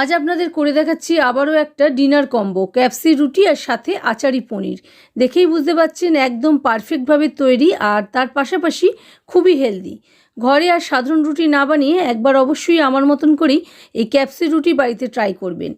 আজ আপনাদের করে দেখাচ্ছি আবারও একটা ডিনার কম্বো, ক্যাপসি রুটি আর সাথে আচারি পনির। দেখেই বুঝতে পারছেন একদম পারফেক্টভাবে তৈরি আর তার পাশাপাশি খুবই হেলদি। ঘরে আর সাধারণ রুটি না বানিয়ে একবার অবশ্যই আমার মতন করেই এই ক্যাপসি রুটি বাড়িতে ট্রাই করবেন।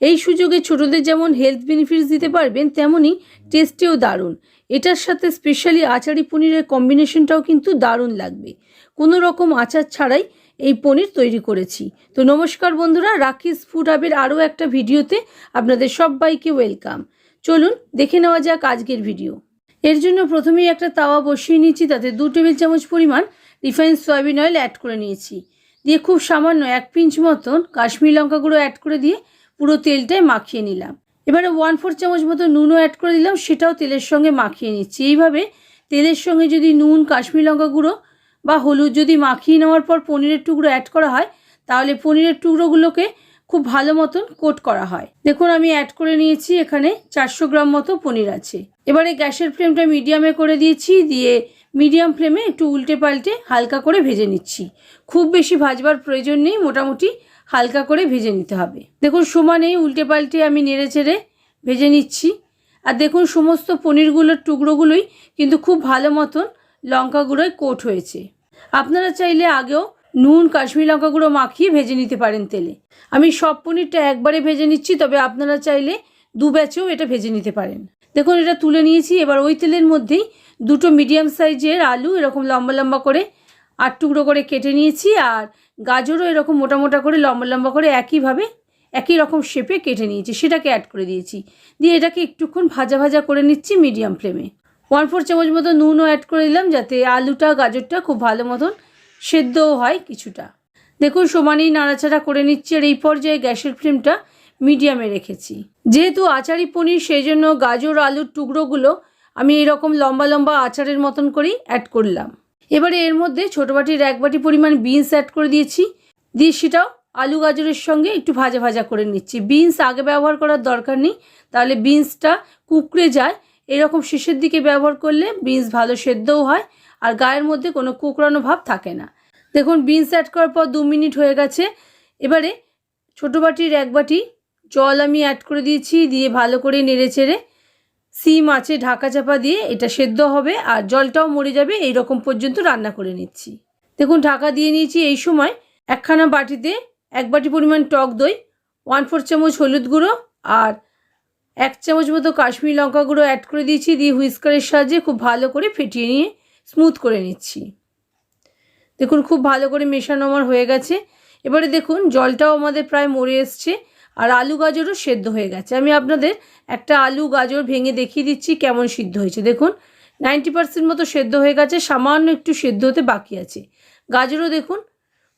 এই সুযোগে ছোটদের যেমন হেলথ বেনিফিটস দিতে পারবেন তেমনই টেস্টেও দারুণ। এটার সাথে স্পেশালি আচারি পনিরের কম্বিনেশনটাও কিন্তু দারুণ লাগবে। কোনো রকম আচার ছাড়াই এই পনির তৈরি করেছি। তো নমস্কার বন্ধুরা, রাকিস ফুড হাবের আরও একটা ভিডিওতে আপনাদের সবাইকে ওয়েলকাম। চলুন দেখে নেওয়া যাক আজকের ভিডিও। এর জন্য প্রথমেই একটা তাওয়া বসিয়ে নিয়েছি, তাতে দু টেবিল চামচ পরিমাণ রিফাইন সয়াবিন অয়েল অ্যাড করে নিয়েছি। দিয়ে খুব সামান্য এক পিঞ্চ মতন কাশ্মীর লঙ্কা গুঁড়ো অ্যাড করে দিয়ে পুরো তেলটায় মাখিয়ে নিলাম। এবারে ওয়ান ফোর চামচ মতো নুনও অ্যাড করে দিলাম, সেটাও তেলের সঙ্গে মাখিয়ে নিচ্ছি। এইভাবে তেলের সঙ্গে যদি নুন, কাশ্মীর লঙ্কা গুঁড়ো বা হলুদ যদি মাখিয়ে নেওয়ার পর পনিরের টুকরো অ্যাড করা হয়, তাহলে পনিরের টুকরোগুলোকে খুব ভালো মতন কোট করা হয়। দেখুন, আমি অ্যাড করে নিয়েছি, এখানে চারশো গ্রাম মতো পনির আছে। এবারে গ্যাসের ফ্লেমটা মিডিয়ামে করে দিয়েছি, দিয়ে মিডিয়াম ফ্লেমে একটু উল্টে পাল্টে হালকা করে ভেজে নিচ্ছি। খুব বেশি ভাজবার প্রয়োজন নেই, মোটামুটি হালকা করে ভেজে নিতে হবে। দেখুন, সমানেই উল্টে পাল্টে আমি নেড়ে চেড়ে ভেজে নিচ্ছি। আর দেখুন, সমস্ত পনিরগুলোর টুকরোগুলোই কিন্তু খুব ভালো মতন লঙ্কা গুঁড়োয় কোট হয়েছে। আপনারা চাইলে আগেও নুন, কাশ্মীর লঙ্কা গুঁড়ো মাখিয়ে ভেজে নিতে পারেন তেলে। আমি সব পনিরটা একবারে ভেজে নিচ্ছি, তবে আপনারা চাইলে দু ব্যাচেও এটা ভেজে নিতে পারেন। দেখুন, এটা তুলে নিয়েছি। এবার ওই তেলের মধ্যেই দুটো মিডিয়াম সাইজের আলু, এরকম লম্বা লম্বা করে আট টুকরো করে কেটে নিয়েছি, আর গাজরও এরকম মোটা মোটা করে লম্বা লম্বা করে একইভাবে একই রকম শেপে কেটে নিয়েছি। সেটাকে অ্যাড করে দিয়েছি। দিয়ে এটাকে একটুক্ষণ ভাজা ভাজা করে নিচ্ছি মিডিয়াম ফ্লেমে ওয়ান ফোর চামচ মতো নুনও অ্যাড করে দিলাম যাতে আলুটা, গাজরটা খুব ভালো মতন সেদ্ধও হয় কিছুটা। দেখুন, সমানেই নাড়াচাড়া করে নিচ্ছি আর এই পর্যায়ে গ্যাসের ফ্লেমটা মিডিয়ামে রেখেছি। যেহেতু আচারি পনির, সেই জন্য গাজর, আলুর টুকরোগুলো আমি এরকম লম্বা লম্বা আচারের মতন করেই অ্যাড করলাম। এবারে এর মধ্যে ছোটো বাটির এক বাটি পরিমাণ বিনস অ্যাড করে দিয়েছি। দিয়ে সেটাও আলু, গাজরের সঙ্গে একটু ভাজা ভাজা করে নিচ্ছি। বিনস আগে ব্যবহার করার দরকার নেই, তাহলে বিনসটা কুকড়ে যায় এরকম শেষের দিকে ব্যবহার করলে বিনস ভালো সেদ্ধও হয় আর গায়ের মধ্যে কোনো কুকড়ানো ভাব থাকে না। দেখুন, বিনস অ্যাড করার পর দু মিনিট হয়ে গেছে। এবারে ছোটো বাটির এক বাটি জল আমি অ্যাড করে দিয়েছি, দিয়ে ভালো করে নেড়ে চেড়ে সিম আছে ঢাকা চাপা দিয়ে এটা সেদ্ধ হবে আর জলটাও মরে যাবে এই রকম পর্যন্ত রান্না করে নিচ্ছি। দেখুন, ঢাকা দিয়ে নিয়েছি এই সময় একখানা বাটিতে এক বাটি পরিমাণ টক দই ওয়ান ফোর চামচ হলুদ গুঁড়ো আর এক চামচ মতো কাশ্মীর লঙ্কা গুঁড়ো অ্যাড করে দিয়েছি, দিয়ে হুইস্কারের সাহায্যে খুব ভালো করে ফেটিয়ে নিয়ে স্মুথ করে নিচ্ছি। দেখুন, খুব ভালো করে মেশানো আমার হয়ে গেছে। এবারে দেখুন, জলটাও আমাদের প্রায় মরে এসছে আর আলু গাজরও সেদ্ধ হয়ে গেছে। আমি আপনাদের একটা আলু গাজর ভেঙে দেখিয়ে দিচ্ছি কেমন সিদ্ধ হয়েছে। দেখুন নাইনটি পার্সেন্ট মতো সেদ্ধ হয়ে গেছে, সামান্য একটু সেদ্ধ হতে বাকি আছে। গাজরও দেখুন,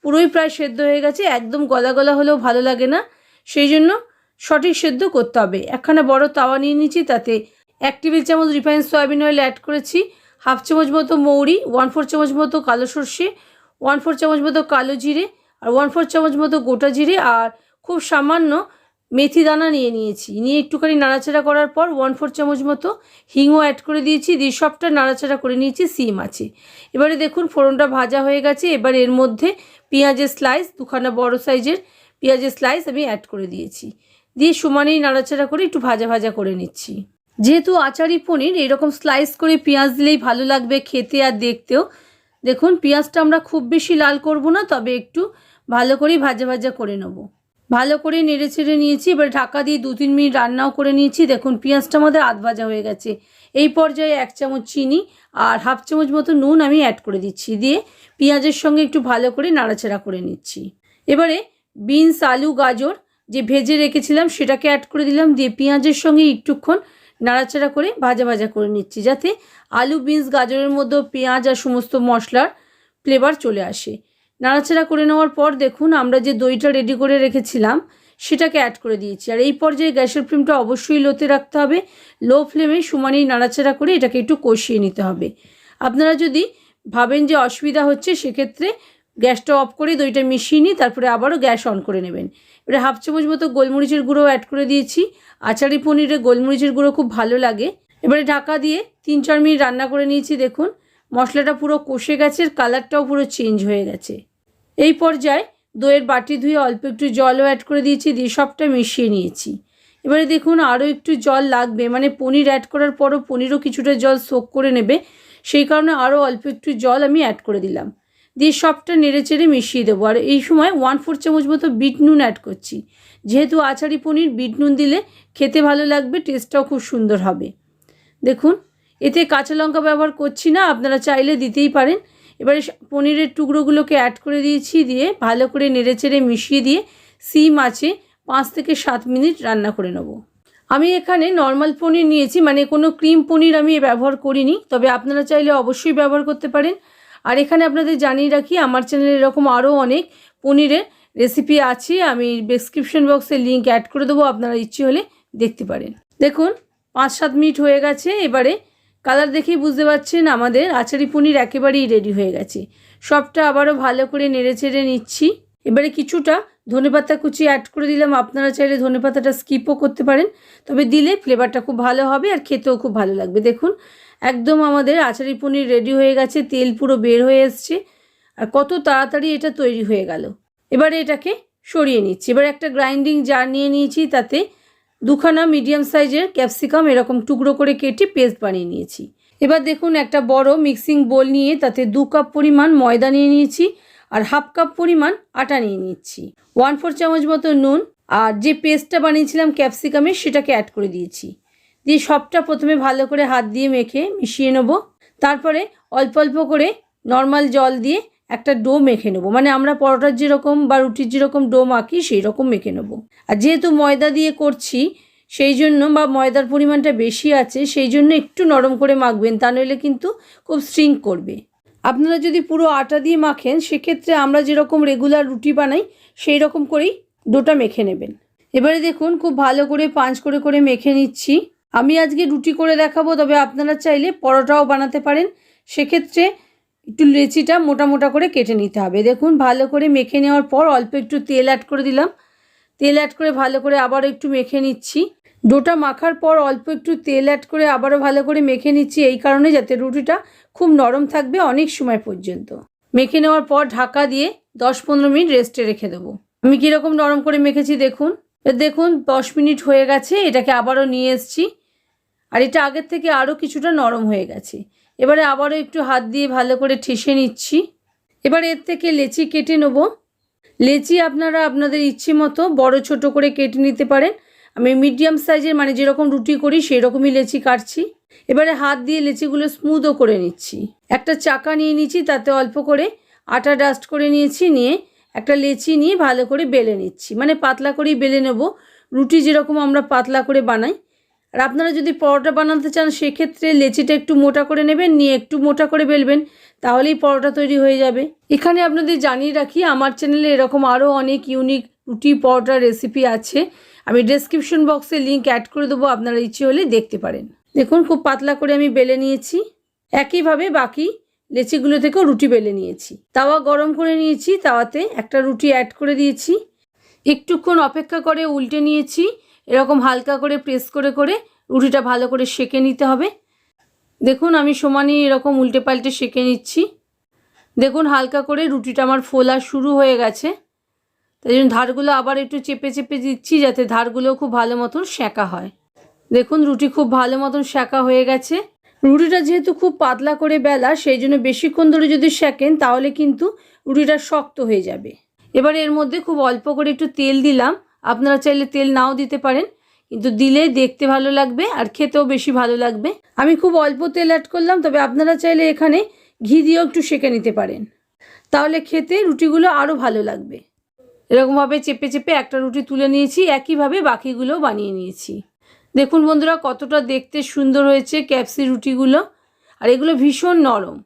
পুরোই প্রায় সেদ্ধ হয়ে গেছে, একদম গলা গলা হলেও ভালো লাগে না। সেই জন্য সঠিক সেদ্ধ করতে হবে। একখানা বড় তাওয়া নিয়ে নিচ্ছি তাতে এক টেবিল চামচ রিফাইন সয়াবিন অয়েল অ্যাড করেছি, হাফ চামচ মতো মৌরি ওয়ান ফোর চামচ মতো কালো সর্ষে ওয়ান ফোর চামচ মতো কালো জিরে আর ওয়ান ফোর চামচ মতো গোটা জিরে আর খুব সামান্য মেথি দানা নিয়ে নিয়েছি। নিয়ে একটুখানি নাড়াচাড়া করার পর ওয়ান ফোর চামচ মতো হিংও অ্যাড করে দিয়েছি, দিয়ে সবটা নাড়াচাড়া করে নিয়েছি সিম আছে। এবারে দেখুন ফোড়নটা ভাজা হয়ে গেছে, এবার এর মধ্যে পেঁয়াজের স্লাইস দুখানা বড় সাইজের পেঁয়াজের স্লাইস আমি অ্যাড করে দিয়েছি। দিয়ে সমানেই নাড়াচাড়া করে একটু ভাজা ভাজা করে নিচ্ছি। যেহেতু আচারি পনির, এরকম স্লাইস করে পেঁয়াজ দিলেই ভালো লাগবে খেতে আর দেখতেও। দেখুন, পেঁয়াজটা আমরা খুব বেশি লাল করব না, তবে একটু ভালো করেই ভাজা ভাজা করে নেব। ভালো করে নেড়ে ছেড়ে নিয়েছি, এবার ঢাকা দিয়ে দু তিন মিনিট রান্নাও করে নিয়েছি। দেখুন, পেঁয়াজটা আমাদের আধ ভাজা হয়ে গেছে। এই পর্যায়ে এক চামচ চিনি আর হাফ চামচ মতো নুন আমি অ্যাড করে দিচ্ছি। দিয়ে পেঁয়াজের সঙ্গে একটু ভালো করে নাড়াচাড়া করে নিচ্ছি। এবারে বিনস আলু, গাজর যে ভেজে রেখেছিলাম সেটাকে অ্যাড করে দিলাম, দিয়ে পেঁয়াজের সঙ্গে একটুক্ষণ নাড়াচাড়া করে ভাজা ভাজা করে নিচ্ছি, যাতে আলু, বিনস, গাজরের মধ্যে পেঁয়াজ আর সমস্ত মশলার ফ্লেভার চলে আসে। নাড়াচাড়া করে নেওয়ার পর দেখুন আমরা যে দইটা রেডি করে রেখেছিলাম, সেটাকে অ্যাড করে দিয়েছি। আর এই পর্যায়ে গ্যাসের ফ্লেমটা অবশ্যই লোতে রাখতে হবে, লো ফ্লেমে সমানেই নাড়াচাড়া করে এটাকে একটু কষিয়ে নিতে হবে। আপনারা যদি ভাবেন যে অসুবিধা হচ্ছে, সেক্ষেত্রে গ্যাসটা অফ করে দইটা মিশিয়ে নিই তারপরে আবারও গ্যাস অন করে নেবেন। এবারে হাফ চামচ মতো গোলমরিচের গুঁড়ো অ্যাড করে দিয়েছি। আচারি পনিরে গোলমরিচের গুঁড়ো খুব ভালো লাগে। এবারে ঢাকা দিয়ে তিন চার মিনিট রান্না করে নিয়েছি, দেখুন। মশলাটা পুরো কষে গেছে আর কালারটাও পুরো চেঞ্জ হয়ে গেছে। এই পর্যায়ে দইয়ের বাটি ধুয়ে অল্প একটু জলও অ্যাড করে দিয়েছি, দিয়ে সবটা মিশিয়ে নিয়েছি। এবারে দেখুন আরও একটু জল লাগবে মানে পনির অ্যাড করার পরও পনিরও কিছুটা জল সোক করে নেবে। সেই কারণে আরও অল্প একটু জল আমি অ্যাড করে দিলাম। দিয়ে সবটা নেড়ে চেড়ে মিশিয়ে দেবো। আর এই সময় ওয়ান ফোর চামচ মতো বিট নুন অ্যাড করছি। যেহেতু আচারি পনির বিট নুন দিলে খেতে ভালো লাগবে টেস্টটাও খুব সুন্দর হবে। দেখুন, এতে কাঁচা লঙ্কা ব্যবহার করছি না, আপনারা চাইলে দিতেই পারেন। এবারে পনিরের টুকরোগুলোকে অ্যাড করে দিয়েছি দিয়ে ভালো করে নেড়ে চেড়ে মিশিয়ে দিয়ে সিম আছে, পাঁচ থেকে সাত মিনিট রান্না করে নেব। আমি এখানে নর্মাল পনির নিয়েছি মানে কোনো ক্রিম পনির আমি ব্যবহার করিনি, তবে আপনারা চাইলে অবশ্যই ব্যবহার করতে পারেন। আর এখানে আপনাদের জানিয়ে রাখি, আমার চ্যানেলে এরকম আরও অনেক পনিরের রেসিপি আছে, আমি ডিসক্রিপশন বক্সে লিঙ্ক অ্যাড করে দেবো, আপনারা ইচ্ছে হলে দেখতে পারেন। দেখুন, পাঁচ সাত মিনিট হয়ে গেছে, এবারে কালার দেখেই বুঝতে পারছেন, আমাদের আচারি পনির একেবারেই রেডি হয়ে গেছে। সবটা আবারও ভালো করে নেড়ে চেড়ে নিচ্ছি। এবারে কিছুটা ধনেপাতা কুচি অ্যাড করে দিলাম। আপনারা চাইলে ধনেপাতাটা স্কিপও করতে পারেন। তবে দিলে ফ্লেভারটা খুব ভালো হবে আর খেতেও খুব ভালো লাগবে। দেখুন, একদম আমাদের আচারি পনির রেডি হয়ে গেছে, তেল পুরো বের হয়ে এসছে আর কত তাড়াতাড়ি এটা তৈরি হয়ে গেল। এবারে এটাকে সরিয়ে নিচ্ছি। এবার একটা গ্রাইন্ডিং জার নিয়ে নিয়েছি, তাতে দুখানা মিডিয়াম সাইজের ক্যাপসিকাম এরকম টুকরো করে কেটে পেস্ট বানিয়ে নিয়েছি। এবার দেখুন, একটা বড় মিক্সিং বোল নিয়ে তাতে দু কাপ পরিমাণ ময়দা নিয়ে নিয়েছি। আর হাফ কাপ পরিমাণ আটা নিয়ে নিচ্ছি। ওয়ান ফোর চামচ মতো নুন আর যে পেস্টটা বানিয়েছিলাম ক্যাপসিকামের সেটাকে অ্যাড করে দিয়েছি। দিয়ে সবটা প্রথমে ভালো করে হাত দিয়ে মেখে মিশিয়ে নেব। তারপরে অল্প অল্প করে নর্মাল জল দিয়ে একটা ডো মেখে নেব। মানে আমরা পরোটার যেরকম বা রুটির যেরকম ডো মাখি সেই রকম মেখে নেব। আর যেহেতু ময়দা দিয়ে করছি, সেই জন্য বা ময়দার পরিমাণটা বেশি আছে, সেই জন্য একটু নরম করে মাখবেন। তা নইলে কিন্তু খুব স্ট্রিং করবে। আপনারা যদি পুরো আটা দিয়ে মাখেন, সেক্ষেত্রে আমরা যেরকম রেগুলার রুটি বানাই সেই রকম করেই ডোটা মেখে নেবেন। এবারে দেখুন, খুব ভালো করে পাঁচ করে করে মেখে নিচ্ছি। আমি আজকে রুটি করে দেখাবো, তবে আপনারা চাইলে পরোটাও বানাতে পারেন। সেক্ষেত্রে একটু লেচিটা মোটা মোটা করে কেটে নিতে হবে। দেখুন, ভালো করে মেখে নেওয়ার পর অল্প একটু তেল অ্যাড করে দিলাম। তেল অ্যাড করে ভালো করে আবারও একটু মেখে নিচ্ছি। ডোটা মাখার পর অল্প একটু তেল অ্যাড করে আবারও ভালো করে মেখে নিচ্ছি। এই কারণে যাতে রুটিটা খুব নরম থাকবে অনেক সময় পর্যন্ত। মেখে নেওয়ার পর ঢাকা দিয়ে দশ পনেরো মিনিট রেস্টে রেখে দেবো। আমি কীরকম নরম করে মেখেছি দেখুন। দেখুন, দশ মিনিট হয়ে গেছে, এটাকে আবারও নিয়ে এসেছি। আর এটা আগের থেকে আরও কিছুটা নরম হয়ে গেছে। এবারে আবারও একটু হাত দিয়ে ভালো করে ঠেসে নিচ্ছি। এবার এর থেকে লেচি কেটে নেব। লেচি আপনারা আপনাদের ইচ্ছে মতো বড় ছোট করে কেটে নিতে পারেন। আমি মিডিয়াম সাইজের মানে যেরকম রুটি করি সেই রকমই লেচি কাটছি। এবারে হাত দিয়ে লেচিগুলো স্মুথও করে নিচ্ছি। একটা চাকা নিয়ে নিচ্ছি তাতে অল্প করে আটা ডাস্ট করে নিয়েছি, নিয়ে একটা লেচি নিয়ে ভালো করে বেলে নিচ্ছি। মানে পাতলা করেই বেলে নেব। রুটি যেরকম আমরা পাতলা করে বানাই। আর আপনারা যদি পরোটা বানাতে চান, সেক্ষেত্রে লেচিটা একটু মোটা করে নেবেন, নিয়ে একটু মোটা করে বেলবেন, তাহলেই পরোটা তৈরি হয়ে যাবে। এখানে আপনাদের জানিয়ে রাখি, আমার চ্যানেলে এরকম আরও অনেক ইউনিক রুটি পরোটার রেসিপি আছে। আমি ডেসক্রিপশন বক্সে লিঙ্ক অ্যাড করে দেবো, আপনারা ইচ্ছে হলে দেখতে পারেন। দেখুন, খুব পাতলা করে আমি বেলে নিয়েছি। একইভাবে বাকি লেচিগুলো থেকেও রুটি বেলে নিয়েছি। তাওয়া গরম করে নিয়েছি, তাওয়াতে একটা রুটি অ্যাড করে দিয়েছি। একটুক্ষণ অপেক্ষা করে উল্টে নিয়েছি। এরকম হালকা করে প্রেস করে করে রুটিটা ভালো করে সেঁকে নিতে হবে। দেখুন, আমি সমানই এরকম উল্টে পাল্টে সেঁকে নিচ্ছি। দেখুন, হালকা করে রুটিটা আমার ফোলা শুরু হয়ে গেছে। তাই জন্য ধারগুলো আবার একটু চেপে চেপে দিচ্ছি যাতে ধারগুলো খুব ভালো মতন সেঁকা হয়। দেখুন, রুটি খুব ভালো মতন সেঁকা হয়ে গেছে। রুটিটা যেহেতু খুব পাতলা করে বেলা, সেই জন্য বেশিক্ষণ ধরে যদি সেঁকেন তাহলে কিন্তু রুটিটা শক্ত হয়ে যাবে। এবার এর মধ্যে খুব অল্প করে একটু তেল দিলাম। আপনারা চাইলে তেল নাও দিতে পারেন, কিন্তু দিলে দেখতে ভালো লাগবে আর খেতেও বেশি ভালো লাগবে। আমি খুব অল্প তেল অ্যাড করলাম, তবে আপনারা চাইলে এখানে ঘি দিয়েও একটু সেঁকে নিতে পারেন। তাহলে খেতে রুটিগুলো আরও ভালো লাগবে। এরকমভাবে চেপে চেপে একটা রুটি তুলে নিয়েছি, একইভাবে বাকিগুলো বানিয়ে নিয়েছি। দেখুন বন্ধুরা, কতটা দেখতে সুন্দর হয়েছে ক্যাপসি রুটিগুলো, আর এগুলো ভীষণ নরম।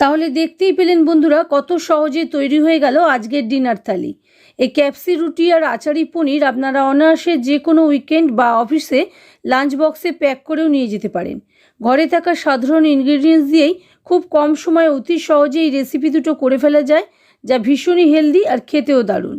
তাহলে দেখতেই পেলেন বন্ধুরা, কত সহজে তৈরি হয়ে গেল আজকের ডিনার থালি। এই ক্যাপসি রুটি আর আচারি পনির আপনারা অনায়াসে যে কোনো উইকেন্ড বা অফিসে লাঞ্চ বক্সে প্যাক করেও নিয়ে যেতে পারেন। ঘরে থাকা সাধারণ ইনগ্রিডিয়েন্টস দিয়েই খুব কম সময়ে অতি সহজে এই রেসিপি দুটো করে ফেলা যায়, যা ভীষণই হেলদি আর খেতেও দারুণ।